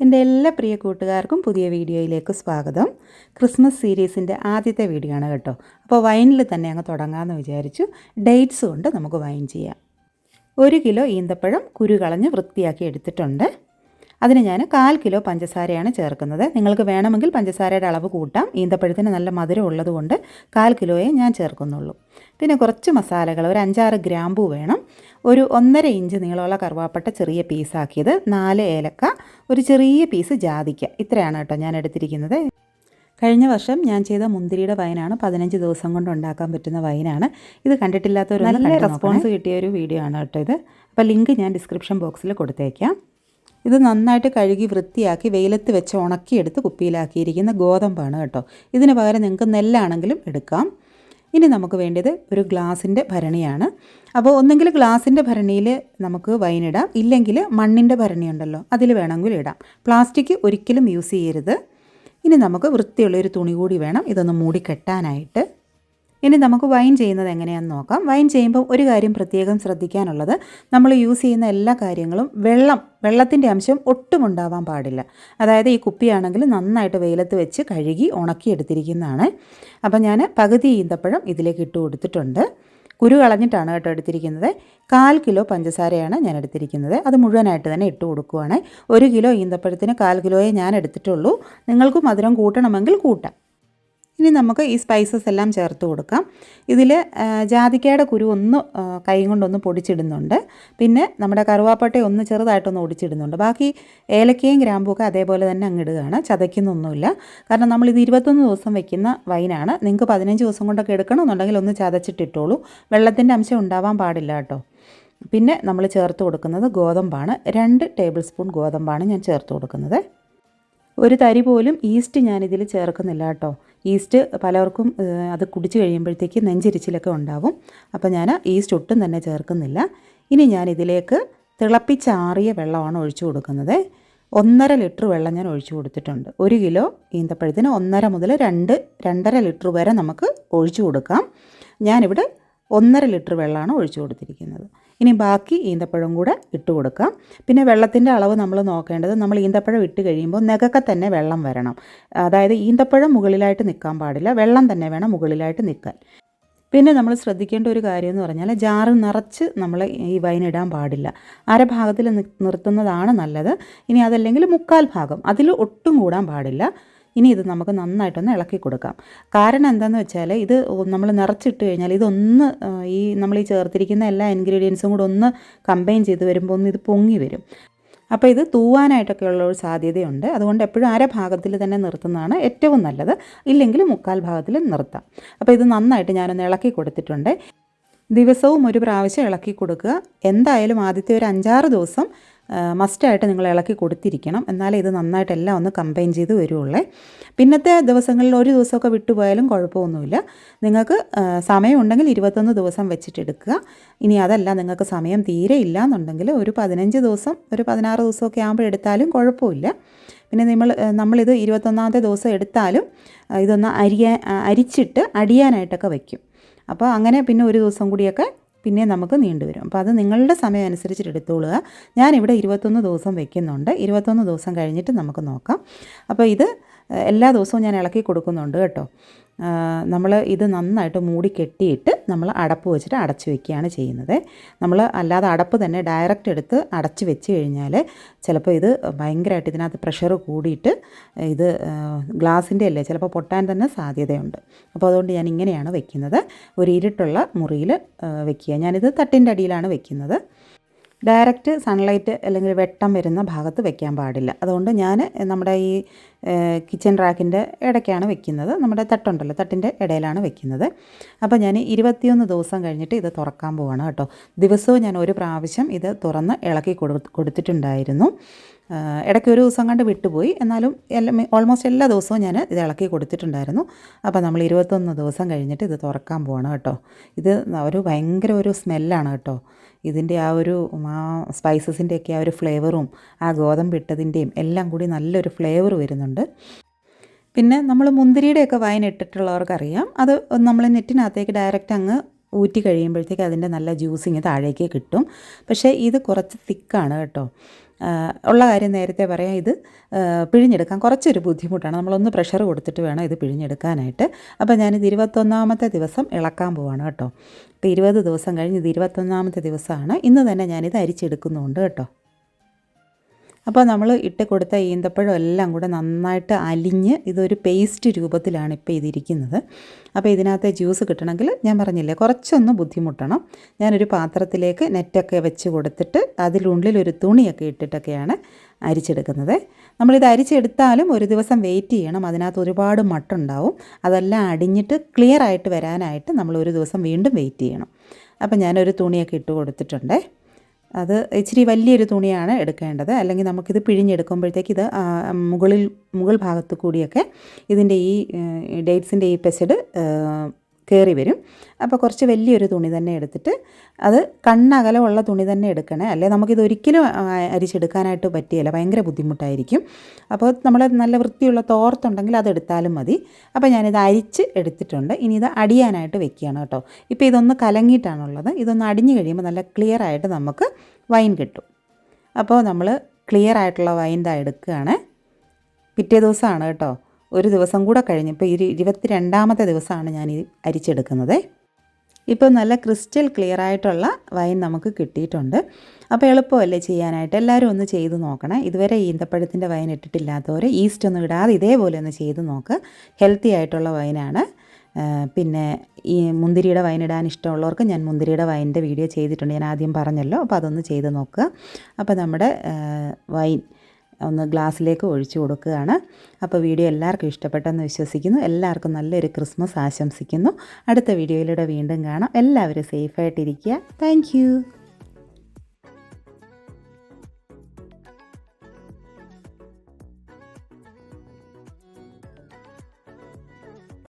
എന്റെ എല്ലാ പ്രിയ കൂട്ടുകാർക്കും പുതിയ വീഡിയോയിലേക്ക് സ്വാഗതം. ക്രിസ്മസ് സീരീസിന്റെ ആദ്യത്തെ വീഡിയോ ആണ് കേട്ടോ. അപ്പോൾ വൈനിൽ തന്നെ അങ്ങ് തുടങ്ങാമെന്ന് വിചാരിച്ചു. ഡേറ്റ്സ് കൊണ്ട് നമുക്ക് വൈൻ ചെയ്യാം. ഒരു കിലോ ഈന്തപ്പഴം കുരു കളഞ്ഞ് വൃത്തിയാക്കി എടുത്തിട്ടുണ്ട്. അതിന് ഞാൻ കാൽ കിലോ പഞ്ചസാരയാണ് ചേർക്കുന്നത്. നിങ്ങൾക്ക് വേണമെങ്കിൽ പഞ്ചസാരയുടെ അളവ് കൂട്ടാം. ഈന്തപ്പഴത്തിന് നല്ല മധുരം ഉള്ളതുകൊണ്ട് കാൽ കിലോയെ ഞാൻ ചേർക്കുന്നുള്ളൂ. പിന്നെ കുറച്ച് മസാലകൾ. ഒരു അഞ്ചാറ് ഗ്രാമ്പു വേണം. ഒരു ഒന്നര ഇഞ്ച് നീളമുള്ള കറുവാപ്പട്ട ചെറിയ പീസാക്കിയത് നാല് ഏലക്ക. ഒരു ചെറിയ പീസ് ജാതിക്ക. ഇത്രയാണ് കേട്ടോ ഞാൻ എടുത്തിരിക്കുന്നത്. കഴിഞ്ഞ വർഷം ഞാൻ ചെയ്ത മുന്തിരിയുടെ വൈനാണ്. പതിനഞ്ച് ദിവസം കൊണ്ട് ഉണ്ടാക്കാൻ പറ്റുന്ന വൈനാണ്. ഇത് കണ്ടിട്ടില്ലാത്ത ഒരു നല്ല റെസ്പോൺസ് കിട്ടിയ ഒരു വീഡിയോ ആണ് കേട്ടോ ഇത്. അപ്പോൾ ലിങ്ക് ഞാൻ ഡിസ്ക്രിപ്ഷൻ ബോക്സിൽ കൊടുത്തേക്കാം. ഇത് നന്നായിട്ട് കഴുകി വൃത്തിയാക്കി വെയിലത്ത് വെച്ച് ഉണക്കിയെടുത്ത് കുപ്പിയിലാക്കിയിരിക്കുന്ന ഗോതമ്പാണ് കേട്ടോ. ഇതിന് പകരം നിങ്ങൾക്ക് നെല്ലാണെങ്കിലും എടുക്കാം. ഇനി നമുക്ക് വേണ്ടത് ഒരു ഗ്ലാസിന്റെ ഭരണിയാണ്. അപ്പോൾ ഒന്നെങ്കിൽ ഗ്ലാസിന്റെ ഭരണിയിൽ നമുക്ക് വൈനിടാം ഇല്ലെങ്കിൽ മണ്ണിന്റെ ഭരണി ഉണ്ടല്ലോ അതിൽ വേണമെങ്കിൽ ഇടാം. പ്ലാസ്റ്റിക് ഒരിക്കലും യൂസ് ചെയ്യരുത്. ഇനി നമുക്ക് വൃത്തിയുള്ള ഒരു തുണി കൂടി വേണം. ഇതൊന്ന് മൂടി കെട്ടാനായിട്ട്. ഇനി നമുക്ക് വൈൻ ചെയ്യുന്നത് എങ്ങനെയാണെന്ന് നോക്കാം. വൈൻ ചെയ്യുമ്പോൾ ഒരു കാര്യം പ്രത്യേകം ശ്രദ്ധിക്കാനുള്ളത് നമ്മൾ യൂസ് ചെയ്യുന്ന എല്ലാ കാര്യങ്ങളും വെള്ളം വെള്ളത്തിന്റെ അംശം ഒട്ടും ഉണ്ടാവാൻ പാടില്ല. അതായത് ഈ കുപ്പിയാണെങ്കിൽ നന്നായിട്ട് വെയിലത്ത് വെച്ച് കഴുകി ഉണക്കിയെടുത്തിരിക്കുന്നതാണ് അപ്പം ഞാൻ പകുതി ഈന്തപ്പഴം ഇതിലേക്ക് ഇട്ട് കൊടുത്തിട്ടുണ്ട്. കുരു കളഞ്ഞിട്ടാണ് കേട്ടോ എടുത്തിരിക്കുന്നത്. കാൽ കിലോ പഞ്ചസാരയാണ് ഞാൻ എടുത്തിരിക്കുന്നത്. അത് മുഴുവനായിട്ട് തന്നെ ഇട്ട് കൊടുക്കുവാണ്. ഒരു കിലോ ഈന്തപ്പഴത്തിന് കാൽ കിലോയെ ഞാൻ എടുത്തിട്ടുള്ളൂ. നിങ്ങൾക്ക് മധുരം കൂട്ടണമെങ്കിൽ കൂട്ടാം. ഇനി നമുക്ക് ഈ സ്പൈസസ് എല്ലാം ചേർത്ത് കൊടുക്കാം. ഇതിൽ ജാതിക്കയുടെ കുരു ഒന്ന് കൈ കൊണ്ടൊന്ന് പൊടിച്ചിടുന്നുണ്ട്. പിന്നെ നമ്മുടെ കറുവാപ്പട്ട ഒന്ന് ചെറുതായിട്ടൊന്ന് ഒടിച്ചിടുന്നുണ്ട്. ബാക്കി ഏലക്കയും ഗ്രാമ്പുമൊക്കെ അതേപോലെ തന്നെ അങ്ങിടുകയാണ് ചതയ്ക്കുന്നൊന്നുമില്ല. കാരണം നമ്മൾ ഇത് ഇരുപത്തൊന്ന് ദിവസം വെക്കുന്ന വൈനാണ്. നിങ്ങൾക്ക് പതിനഞ്ച് ദിവസം കൊണ്ടൊക്കെ എടുക്കണമെന്നുണ്ടെങ്കിൽ ഒന്ന് ചതച്ചിട്ടിട്ടോളൂ. വെള്ളത്തിന്റെ അംശം ഉണ്ടാവാൻ പാടില്ല കേട്ടോ. പിന്നെ നമ്മൾ ചേർത്ത് കൊടുക്കുന്നത് ഗോതമ്പാണ്. രണ്ട് ടേബിൾ സ്പൂൺ ഗോതമ്പാണ് ഞാൻ ചേർത്ത് കൊടുക്കുന്നത്. ഒരു തരി പോലും ഈസ്റ്റ് ഞാനിതിൽ ചേർക്കുന്നില്ല കേട്ടോ. ഈസ്റ്റ് പലർക്കും അത് കുടിച്ചു കഴിയുമ്പോഴത്തേക്ക് നെഞ്ചിരിച്ചിലൊക്കെ ഉണ്ടാവും. അപ്പോൾ ഞാൻ ഈസ്റ്റ് ഒട്ടും തന്നെ ചേർക്കുന്നില്ല. ഇനി ഞാൻ ഇതിലേക്ക് തിളപ്പിച്ചാറിയ വെള്ളമാണ് ഒഴിച്ചു കൊടുക്കുന്നത്. ഒന്നര ലിറ്റർ വെള്ളം ഞാൻ ഒഴിച്ചു കൊടുത്തിട്ടുണ്ട്. ഒരു കിലോ ഈന്തപ്പഴത്തിന് ഒന്നര മുതൽ രണ്ട് രണ്ടര ലിറ്റർ വരെ നമുക്ക് ഒഴിച്ചു കൊടുക്കാം. ഞാനിവിടെ ഒന്നര ലിറ്റർ വെള്ളമാണ് ഒഴിച്ചു കൊടുത്തിരിക്കുന്നത്. ഇനി ബാക്കി ഈന്തപ്പഴം കൂടെ ഇട്ട് കൊടുക്കാം. പിന്നെ വെള്ളത്തിന്റെ അളവ് നമ്മൾ നോക്കേണ്ടത് നമ്മൾ ഈന്തപ്പഴം ഇട്ട് കഴിയുമ്പോൾ നെകക്കെ തന്നെ വെള്ളം വരണം. അതായത് ഈന്തപ്പഴം മുകളിലായിട്ട് നിൽക്കാൻ പാടില്ല വെള്ളം തന്നെ വേണം മുകളിലായിട്ട് നിൽക്കാൻ. പിന്നെ നമ്മൾ ശ്രദ്ധിക്കേണ്ട ഒരു കാര്യം എന്ന് പറഞ്ഞാൽ ജാറ് നിറച്ച് നമ്മൾ ഈ വൈൻ ഇടാൻ പാടില്ല. അരഭാഗത്തിൽ നിർത്തുന്നതാണ് നല്ലത്. ഇനി അതല്ലെങ്കിൽ മുക്കാൽ ഭാഗം. അതിൽ ഒട്ടും കൂടാൻ പാടില്ല. ഇനി ഇത് നമുക്ക് നന്നായിട്ടൊന്ന് ഇളക്കി കൊടുക്കാം. കാരണം എന്താണെന്ന് വെച്ചാൽ ഇത് നമ്മൾ നിറച്ചിട്ട് കഴിഞ്ഞാൽ ഇതൊന്ന് ഈ നമ്മൾ ഈ ചേർത്തിരിക്കുന്ന എല്ലാ ഇൻഗ്രീഡിയൻസും കൂടെ ഒന്ന് കമ്പൈൻ ചെയ്ത് വരുമ്പോൾ ഒന്ന് ഇത് പൊങ്ങി വരും. അപ്പോൾ ഇത് തൂവാനായിട്ടൊക്കെ ഉള്ള ഒരു സാധ്യതയുണ്ട്. അതുകൊണ്ട് എപ്പോഴും അര ഭാഗത്തിൽ തന്നെ നിർത്തുന്നതാണ് ഏറ്റവും നല്ലത്. ഇല്ലെങ്കിൽ മുക്കാൽ ഭാഗത്തിൽ നിർത്താം. അപ്പോൾ ഇത് നന്നായിട്ട് ഞാനൊന്ന് ഇളക്കി കൊടുത്തിട്ടുണ്ട്. ദിവസവും ഒരു പ്രാവശ്യം ഇളക്കി കൊടുക്കുക. എന്തായാലും ആദ്യത്തെ ഒരു അഞ്ചാറ് ദിവസം മസ്റ്റായിട്ട് നിങ്ങൾ ഇളക്കി കൊടുത്തിരിക്കണം. എന്നാലേ ഇത് നന്നായിട്ട് എല്ലാം ഒന്ന് കമ്പൈൻ ചെയ്ത് വരുള്ളേ പിന്നത്തെ ദിവസങ്ങളിൽ ഒരു ദിവസമൊക്കെ വിട്ടുപോയാലും കുഴപ്പമൊന്നുമില്ല. നിങ്ങൾക്ക് സമയമുണ്ടെങ്കിൽ ഇരുപത്തൊന്ന് ദിവസം വെച്ചിട്ടെടുക്കുക. ഇനി അതല്ല നിങ്ങൾക്ക് സമയം തീരെ ഇല്ല എന്നുണ്ടെങ്കിൽ ഒരു പതിനഞ്ച് ദിവസം ഒരു പതിനാറ് ദിവസമൊക്കെ ആകുമ്പോൾ എടുത്താലും കുഴപ്പമില്ല. പിന്നെ നമ്മൾ നമ്മളിത് ഇരുപത്തൊന്നാമത്തെ ദിവസം എടുത്താലും ഇതൊന്ന് അരിയാൻ അരിച്ചിട്ട് അടിയാനായിട്ടൊക്കെ വയ്ക്കും അപ്പോൾ അങ്ങനെ പിന്നെ ഒരു ദിവസം കൂടിയൊക്കെ പിന്നെ നമുക്ക് നീണ്ടുവരും അപ്പോൾ അത് നിങ്ങളുടെ സമയം അനുസരിച്ചിട്ട് എടുത്തോളുക. ഞാനിവിടെ ഇരുപത്തൊന്ന് ദിവസം വെക്കുന്നുണ്ട്. ഇരുപത്തൊന്ന് ദിവസം കഴിഞ്ഞിട്ട് നമുക്ക് നോക്കാം. അപ്പോൾ ഇത് എല്ലാ ദിവസവും ഞാൻ ഇളക്കി കൊടുക്കുന്നുണ്ട് കേട്ടോ. നമ്മൾ ഇത് നന്നായിട്ട് മൂടി കെട്ടിയിട്ട് നമ്മൾ അടപ്പ് വെച്ചിട്ട് അടച്ചു വെക്കുകയാണ് ചെയ്യുന്നത്. നമ്മൾ അല്ലാതെ അടപ്പ് തന്നെ ഡയറക്റ്റ് എടുത്ത് അടച്ചു വെച്ച് കഴിഞ്ഞാൽ ചിലപ്പോൾ ഇത് ഭയങ്കരമായിട്ട് ഇതിനകത്ത് പ്രഷർ കൂടിയിട്ട് ഇത് ഗ്ലാസിന്റെ അല്ലേ ചിലപ്പോൾ പൊട്ടാൻ തന്നെ സാധ്യതയുണ്ട്. അപ്പോൾ അതുകൊണ്ട് ഞാൻ ഇങ്ങനെയാണ് വെക്കുന്നത്. ഒരു ഇരുട്ടുള്ള മുറിയിൽ വെക്കുക. ഞാനിത് തട്ടിന്റെ അടിയിലാണ് വെക്കുന്നത്. ഡയറക്റ്റ് സൺലൈറ്റ് അല്ലെങ്കിൽ വെട്ടം വരുന്ന ഭാഗത്ത് വെക്കാൻ പാടില്ല. അതുകൊണ്ട് ഞാൻ നമ്മുടെ ഈ കിച്ചൺ റാക്കിന്റെ ഇടയ്ക്കാണ് വെക്കുന്നത്. നമ്മുടെ തട്ടുണ്ടല്ലോ തട്ടിന്റെ ഇടയിലാണ് വെക്കുന്നത്. അപ്പോൾ ഞാൻ ഇരുപത്തിയൊന്ന് ദിവസം കഴിഞ്ഞിട്ട് ഇത് തുറക്കാൻ പോവാണ് കേട്ടോ. ദിവസവും ഞാൻ ഒരു പ്രാവശ്യം ഇത് തുറന്ന് ഇളക്കി കൊടു കൊടുത്തിട്ടുണ്ടായിരുന്നു. ഇടയ്ക്ക് ഒരു ദിവസം കണ്ട് വിട്ടുപോയി. എന്നാലും എല്ലാ ഓൾമോസ്റ്റ് എല്ലാ ദിവസവും ഞാൻ ഇത് ഇളക്കി കൊടുത്തിട്ടുണ്ടായിരുന്നു. അപ്പോൾ നമ്മൾ ഇരുപത്തൊന്ന് ദിവസം കഴിഞ്ഞിട്ട് ഇത് തുറക്കാൻ പോവാണ് കേട്ടോ. ഇത് ഒരു ഭയങ്കര ഒരു സ്മെല്ലാണ് കേട്ടോ. ഇതിന്റെ ആ ഒരു ആ സ്പൈസസിന്റെയൊക്കെ ആ ഒരു ഫ്ലേവറും ആ ഗോതമ്പ് ഇട്ടതിന്റെയും എല്ലാം കൂടി നല്ലൊരു ഫ്ലേവർ വരുന്നുണ്ട് പിന്നെ നമ്മൾ മുന്തിരിയുടെയൊക്കെ വൈൻ ഇട്ടിട്ടുള്ളവർക്കറിയാം. അത് നമ്മൾ നെറ്റിനകത്തേക്ക് ഡയറക്റ്റ് അങ്ങ് ഊറ്റി കഴിയുമ്പോഴത്തേക്ക് അതിന്റെ നല്ല ജ്യൂസിങ് താഴേക്ക് കിട്ടും. പക്ഷേ ഇത് കുറച്ച് തിക്കാണ് കേട്ടോ. ഉള്ള കാര്യം നേരത്തെ പറയാം. ഇത് പിഴിഞ്ഞെടുക്കാൻ കുറച്ചൊരു ബുദ്ധിമുട്ടാണ്. നമ്മളൊന്ന് പ്രഷർ കൊടുത്തിട്ട് വേണം ഇത് പിഴിഞ്ഞെടുക്കാനായിട്ട്. അപ്പോൾ ഞാൻ ഞാനിത് ഇരുപത്തൊന്നാമത്തെ ദിവസം ഇളക്കാൻ പോവാണ് കേട്ടോ. അപ്പോൾ ഇരുപത് ദിവസം കഴിഞ്ഞ് ഇത് ഇരുപത്തൊന്നാമത്തെ ദിവസമാണ്. ഇന്ന് തന്നെ ഞാനിത് അരിച്ചെടുക്കുന്നുണ്ട് കേട്ടോ. അപ്പോൾ നമ്മൾ ഇട്ട് കൊടുത്ത ഈന്തപ്പഴം എല്ലാം കൂടെ നന്നായിട്ട് അലിഞ്ഞ് ഇതൊരു പേസ്റ്റ് രൂപത്തിലാണ് ഇപ്പോൾ ഇതിരിക്കുന്നത്. അപ്പോൾ ഇതിനകത്തെ ജ്യൂസ് കിട്ടണമെങ്കിൽ ഞാൻ പറഞ്ഞില്ലേ കുറച്ചൊന്ന് ബുദ്ധിമുട്ടണം. ഞാനൊരു പാത്രത്തിലേക്ക് നെറ്റൊക്കെ വെച്ച് കൊടുത്തിട്ട് അതിലുള്ളിൽ ഒരു തുണിയൊക്കെ ഇട്ടിട്ടൊക്കെയാണ് അരിച്ചെടുക്കുന്നത്. നമ്മളിത് അരിച്ചെടുത്താലും ഒരു ദിവസം വെയിറ്റ് ചെയ്യണം. അതിനകത്ത് ഒരുപാട് മട്ടുണ്ടാവും. അതെല്ലാം അടിഞ്ഞിട്ട് ക്ലിയർ ആയിട്ട് വരാനായിട്ട് നമ്മൾ ഒരു ദിവസം വീണ്ടും വെയിറ്റ് ചെയ്യണം. അപ്പം ഞാനൊരു തുണിയൊക്കെ ഇട്ട് കൊടുത്തിട്ടുണ്ടേ. അത് ഇച്ചിരി വലിയൊരു തുണിയാണ് എടുക്കേണ്ടത്. അല്ലെങ്കിൽ നമുക്കിത് പിഴിഞ്ഞെടുക്കുമ്പോഴത്തേക്ക് ഇത് മുകളിൽ മുകൾ ഭാഗത്ത് കൂടിയൊക്കെ ഇതിന്റെ ഈ ഡേറ്റ്സിന്റെ ഈ പെസഡ് കയറി വരും. അപ്പോൾ കുറച്ച് വലിയൊരു തുണി തന്നെ എടുത്തിട്ട് അത് കണ്ണകലമുള്ള തുണി തന്നെ എടുക്കണേ. അല്ലെ നമുക്കിത് ഒരിക്കലും ആ, അരിച്ചെടുക്കാനായിട്ട് പറ്റിയല്ല. ഭയങ്കര ബുദ്ധിമുട്ടായിരിക്കും. അപ്പോൾ നമ്മൾ നല്ല വൃത്തിയുള്ള തോർത്തുണ്ടെങ്കിൽ അത് എടുത്താലും മതി. അപ്പോൾ ഞാനിത് അരിച്ച് എടുത്തിട്ടുണ്ട്. ഇനി ഇത് അടിയാനായിട്ട് വെക്കുകയാണ് കേട്ടോ. ഇപ്പോൾ ഇതൊന്ന് കലങ്ങിയിട്ടാണുള്ളത്. ഇതൊന്ന് അടിഞ്ഞു കഴിയുമ്പോൾ നല്ല ക്ലിയർ ആയിട്ട് നമുക്ക് വൈൻ കിട്ടും. അപ്പോൾ നമ്മൾ ക്ലിയർ ആയിട്ടുള്ള വൈൻ ഇതാ എടുക്കുകയാണ്. പിറ്റേ ദിവസമാണ് കേട്ടോ. ഒരു ദിവസം കൂടെ കഴിഞ്ഞ്. ഇപ്പോൾ ഇരു ഇരുപത്തി രണ്ടാമത്തെ ദിവസമാണ് ഞാൻ ഈ അരിച്ചെടുക്കുന്നത്. ഇപ്പോൾ നല്ല ക്രിസ്റ്റൽ ക്ലിയർ ആയിട്ടുള്ള വൈൻ നമുക്ക് കിട്ടിയിട്ടുണ്ട്. അപ്പോൾ എളുപ്പമല്ലേ ചെയ്യാനായിട്ട്? എല്ലാവരും ഒന്ന് ചെയ്ത് നോക്കണേ. ഇതുവരെ ഈന്തപ്പഴത്തിന്റെ വൈൻ ഇട്ടിട്ടില്ലാത്തവർ ഈസ്റ്റ് ഒന്നും ഇടാതെ ഇതേപോലെ ഒന്ന് ചെയ്ത് നോക്ക്. ഹെൽത്തി ആയിട്ടുള്ള വൈനാണ്. പിന്നെ ഈ മുന്തിരിയുടെ വൈൻ ഇടാൻ ഇഷ്ടമുള്ളവർക്ക് ഞാൻ മുന്തിരിയുടെ വൈന്റെ വീഡിയോ ചെയ്തിട്ടുണ്ട്. ഞാൻ ആദ്യം പറഞ്ഞല്ലോ. അപ്പോൾ അതൊന്ന് ചെയ്ത് നോക്കുക. അപ്പോൾ നമ്മുടെ വൈൻ ഒന്ന് ഗ്ലാസ്സിലേക്ക് ഒഴിച്ചു കൊടുക്കുകയാണ്. അപ്പോൾ വീഡിയോ എല്ലാവർക്കും ഇഷ്ടപ്പെട്ടെന്ന് വിശ്വസിക്കുന്നു. എല്ലാവർക്കും നല്ലൊരു ക്രിസ്മസ് ആശംസിക്കുന്നു. അടുത്ത വീഡിയോയിലൂടെ വീണ്ടും കാണാം. എല്ലാവരും സേഫായിട്ടിരിക്കുക. താങ്ക്